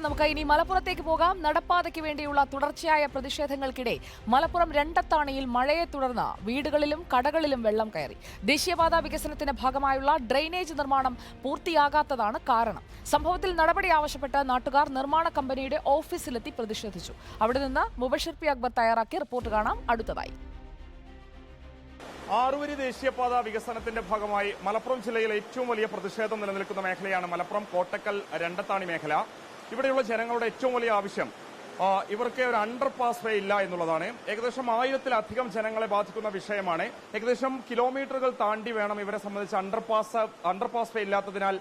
നമുക്ക് ഇനി മലപ്പുറത്തേക്ക് പോകാം. നടപ്പാതയ്ക്ക് വേണ്ടിയുള്ള തുടർച്ചയായ പ്രതിഷേധങ്ങൾക്കിടെ മലപ്പുറം രണ്ടത്താണിയിൽ മഴയെ തുടർന്ന് വീടുകളിലും കടകളിലും വെള്ളം കയറി. ദേശീയപാത വികസനത്തിന്റെ ഭാഗമായുള്ള ഡ്രെയിനേജ് നിർമ്മാണം പൂർത്തിയാകാത്തതാണ് കാരണം. സംഭവത്തിൽ നടപടി ആവശ്യപ്പെട്ട് നാട്ടുകാർ നിർമ്മാണ കമ്പനിയുടെ ഓഫീസിലെത്തി പ്രതിഷേധിച്ചു. അവിടെ നിന്ന് മുബഷിർ പി അക്ബർ തയ്യാറാക്കിയ റിപ്പോർട്ട് കാണാം. അടുത്തതായി. ആറുവരി ദേശീയപാത വികസനത്തിന്റെ ഭാഗമായി മലപ്പുറം ജില്ലയിലെ ഏറ്റവും വലിയ പ്രതിഷേധം നിലനിൽക്കുന്ന മേഖലയാണ് മലപ്പുറം കോട്ടക്കൽ രണ്ടത്താണി മേഖല. ഇവിടെയുള്ള ജനങ്ങളുടെ ഏറ്റവും വലിയ ആവശ്യം ഇവർക്ക് ഒരു അണ്ടർ പാസ് വേ ഇല്ല എന്നുള്ളതാണ്. ഏകദേശം ആയിരത്തിലധികം ജനങ്ങളെ ബാധിക്കുന്ന വിഷയമാണ്. ഏകദേശം കിലോമീറ്ററുകൾ താണ്ടി വേണം ഇവരെ സംബന്ധിച്ച് under pass under pass way ഇല്ലാത്തതിനാൽ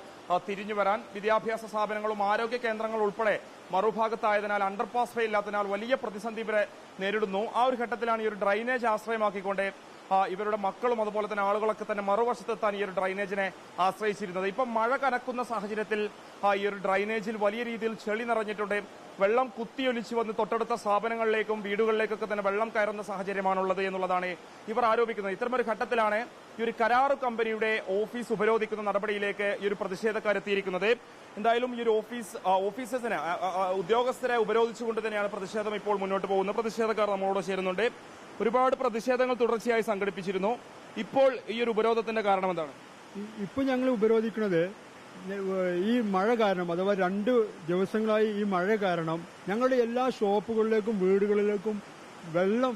തിരിഞ്ഞു വരാൻ. വിദ്യാഭ്യാസ സ്ഥാപനങ്ങളും ആരോഗ്യ കേന്ദ്രങ്ങളും ഉൾപ്പെടെ മറുഭാഗത്തായതിനാൽ അണ്ടർ പാസ് വേ ഇല്ലാത്തതിനാൽ വലിയ പ്രതിസന്ധി ഇവരെ നേരിടുന്നു. ആ ഒരു ഘട്ടത്തിലാണ് ഈ ഒരു ഡ്രൈനേജ് ആശ്രയമാക്കിക്കൊണ്ട് ഇവരുടെ മക്കളും അതുപോലെ തന്നെ ആളുകളൊക്കെ തന്നെ മറുവശത്തെത്താൻ ഈ ഒരു ഡ്രൈനേജിനെ ആശ്രയിച്ചിരുന്നത്. ഇപ്പം മഴ കനക്കുന്ന സാഹചര്യത്തിൽ ഈ ഒരു ഡ്രൈനേജിൽ വലിയ രീതിയിൽ ചെളി നിറഞ്ഞിട്ടുണ്ട്. വെള്ളം കുത്തിയൊലിച്ചു വന്ന് തൊട്ടടുത്ത സ്ഥാപനങ്ങളിലേക്കും വീടുകളിലേക്കൊക്കെ തന്നെ വെള്ളം കയറുന്ന സാഹചര്യമാണുള്ളത് എന്നുള്ളതാണ് ഇവർ ആരോപിക്കുന്നത്. ഇത്തരമൊരു ഘട്ടത്തിലാണ് ഈ ഒരു കരാർ കമ്പനിയുടെ ഓഫീസ് ഉപരോധിക്കുന്ന നടപടിയിലേക്ക് ഈ ഒരു പ്രതിഷേധക്കാർ എത്തിയിരിക്കുന്നത്. എന്തായാലും ഈ ഒരു ഓഫീസ് ഓഫീസസിനെ ഉദ്യോഗസ്ഥരെ ഉപരോധിച്ചുകൊണ്ട് തന്നെയാണ് പ്രതിഷേധം ഇപ്പോൾ മുന്നോട്ട് പോകുന്നത്. പ്രതിഷേധക്കാർ നമ്മളോട് ചേരുന്നുണ്ട്. ഒരുപാട് പ്രതിഷേധങ്ങൾ തുടർച്ചയായി സംഘടിപ്പിച്ചിരുന്നു. ഇപ്പോൾ ഈ ഒരു ഉപരോധത്തിന്റെ കാരണം എന്താണ്? ഇപ്പൊ ഞങ്ങൾ ഉപരോധിക്കുന്നത് ഈ മഴ കാരണം അഥവാ രണ്ട് ദിവസങ്ങളായി ഈ മഴ കാരണം ഞങ്ങളുടെ എല്ലാ ഷോപ്പുകളിലേക്കും വീടുകളിലേക്കും വെള്ളം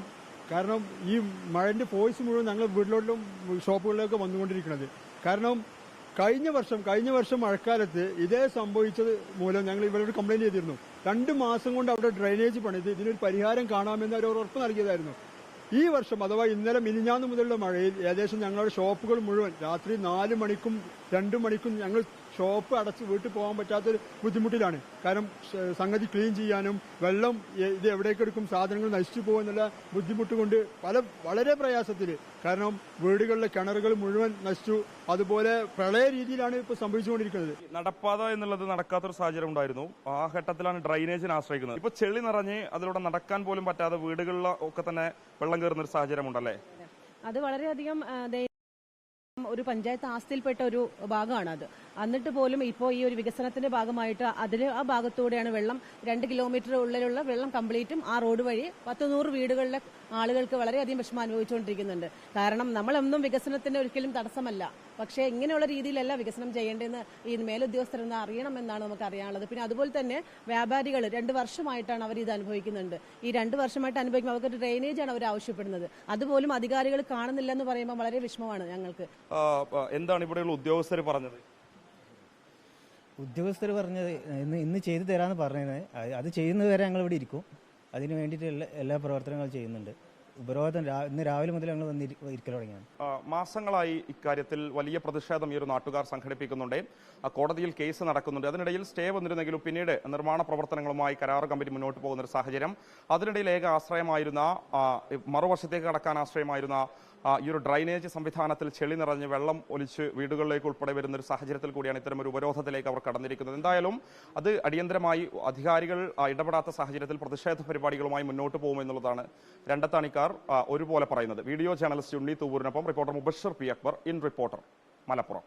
കാരണം ഈ മഴന്റെ ഫോഴ്സ് മുഴുവൻ ഞങ്ങൾ വീട്ടിലോട്ടും ഷോപ്പുകളിലേക്കും വന്നുകൊണ്ടിരിക്കുന്നത്. കാരണം കഴിഞ്ഞ വർഷം കഴിഞ്ഞ വർഷം മഴക്കാലത്ത് ഇതേ സംഭവിച്ചത് മൂലം ഞങ്ങൾ ഇവരോട് കംപ്ലൈന്റ് ചെയ്തിരുന്നു. രണ്ട് മാസം കൊണ്ട് അവിടെ ഡ്രൈനേജ് പണിത് ഇതിനൊരു പരിഹാരം കാണാമെന്ന് അവർ ഉറപ്പ് നൽകിയതായിരുന്നു. ഈ വർഷം അഥവാ ഇന്നലെ മിനിഞ്ഞാന്ന് മുതലുള്ള മഴയിൽ ഏകദേശം ഞങ്ങളുടെ ഷോപ്പുകൾ മുഴുവൻ രാത്രി നാല് മണിക്കും രണ്ടു മണിക്കും ഞങ്ങൾ ഷോപ്പ് അടച്ച് വീട്ടിൽ പോകാൻ പറ്റാത്തൊരു ബുദ്ധിമുട്ടിലാണ്. കാരണം സംഗതി ക്ലീൻ ചെയ്യാനും വെള്ളം ഇത് എവിടേക്ക് എടുക്കും സാധനങ്ങൾ നശിച്ചു പോകുമെന്നുള്ള ബുദ്ധിമുട്ട് കൊണ്ട് പല വളരെ പ്രയാസത്തിൽ കാരണം വീടുകളിലെ കിണറുകൾ മുഴുവൻ നശിച്ചു. അതുപോലെ പ്രളയ രീതിയിലാണ് ഇപ്പോൾ സംഭവിച്ചുകൊണ്ടിരിക്കുന്നത്. നടപ്പാത എന്നുള്ളത് നടക്കാത്തൊരു സാഹചര്യം ഉണ്ടായിരുന്നു. ആ ഘട്ടത്തിലാണ് ഡ്രൈനേജിനെ ആശ്രയിക്കുന്നത്. ഇപ്പൊ ചെളി നിറഞ്ഞ് അതിലൂടെ നടക്കാൻ പോലും പറ്റാതെ വീടുകളിൽ ഒക്കെ തന്നെ വെള്ളം കയറുന്ന ഒരു സാഹചര്യം ഉണ്ടല്ലേ? അത്. വളരെയധികം ഒരു പഞ്ചായത്ത് ആസ്തിയിൽപ്പെട്ട ഒരു ഭാഗമാണ് അത് എന്നിട്ട് പോലും ഇപ്പോൾ ഈ ഒരു വികസനത്തിന്റെ ഭാഗമായിട്ട് അതിന് ആ ഭാഗത്തൂടെയാണ് വെള്ളം രണ്ട് കിലോമീറ്റർ ഉള്ളിലുള്ള വെള്ളം കംപ്ലീറ്റും ആ റോഡ് വഴി പത്ത് നൂറ് വീടുകളിലെ ആളുകൾക്ക് വളരെയധികം വിഷമം അനുഭവിച്ചുകൊണ്ടിരിക്കുന്നുണ്ട്. കാരണം നമ്മളൊന്നും വികസനത്തിന് ഒരിക്കലും തടസ്സമല്ല. പക്ഷേ ഇങ്ങനെയുള്ള രീതിയിലല്ല വികസനം ചെയ്യേണ്ടതെന്ന് ഈ മേലുദ്യോഗസ്ഥരെന്ന് അറിയണമെന്നാണ് നമുക്ക് അറിയാനുള്ളത്. പിന്നെ അതുപോലെ തന്നെ വ്യാപാരികൾ രണ്ട് വർഷമായിട്ടാണ് അവർ ഇത് അനുഭവിക്കുന്നുണ്ട്. ഈ രണ്ട് വർഷമായിട്ട് അനുഭവിക്കുമ്പോൾ അവർക്ക് ഡ്രെയിനേജ് ആണ് അവർ ആവശ്യപ്പെടുന്നത്. അതുപോലും അധികാരികൾ കാണുന്നില്ലെന്ന് പറയുമ്പോൾ വളരെ വിഷമമാണ് ഞങ്ങൾക്ക്. എന്താണ് ഇവിടെയുള്ള ഉദ്യോഗസ്ഥർ പറഞ്ഞത്? ഉദ്യോഗസ്ഥർ പറഞ്ഞത് ഇന്ന് ഇന്ന് ചെയ്തു തരാമെന്ന് പറഞ്ഞത് അത് ചെയ്യുന്നത് വരെ ഞങ്ങൾ ഇവിടെ ഇരിക്കും. അതിന് വേണ്ടിയിട്ട് എല്ലാ പ്രവർത്തനങ്ങളും ചെയ്യുന്നുണ്ട്. ഉപരോധം ഇന്ന് രാവിലെ മുതൽ ഞങ്ങൾ വന്ന് ഇരി- ഇരിക്കൽ തുടങ്ങിയാണ്. മാസങ്ങളായി ഇക്കാര്യത്തിൽ വലിയ പ്രതിഷേധം ഈ ഒരു നാട്ടുകാർ സംഘടിപ്പിക്കുന്നുണ്ട്. കോടതിയിൽ കേസ് നടക്കുന്നുണ്ട്. അതിനിടയിൽ സ്റ്റേ വന്നിരുന്നെങ്കിലും പിന്നീട് നിർമ്മാണ പ്രവർത്തനങ്ങളുമായി കരാർ കമ്പനി മുന്നോട്ട് പോകുന്ന ഒരു സാഹചര്യം. അതിനിടയിൽ ഏക ആശ്രയമായിരുന്ന മറുവശത്തേക്ക് കടക്കാൻ ആശ്രയമായിരുന്ന ഈ ഒരു ഡ്രൈനേജ് സംവിധാനത്തിൽ ചെളി നിറഞ്ഞ് വെള്ളം ഒലിച്ച് വീടുകളിലേക്ക് ഉൾപ്പെടെ വരുന്ന ഒരു സാഹചര്യത്തിൽ കൂടിയാണ് ഇത്തരം ഒരു ഉപരോധത്തിലേക്ക് അവർ കടന്നിരിക്കുന്നത്. എന്തായാലും അത് അടിയന്തരമായി അധികാരികൾ ഇടപെടാത്ത സാഹചര്യത്തിൽ പ്രതിഷേധ പരിപാടികളുമായി മുന്നോട്ട് പോകുമെന്നുള്ളതാണ് രണ്ടത്താണിക്കാർ ഒരുപോലെ പറയുന്നത്. Video journalist Unni തൂവൂരിനൊപ്പം reporter Mubashar P Akbar in reporter Malappuram.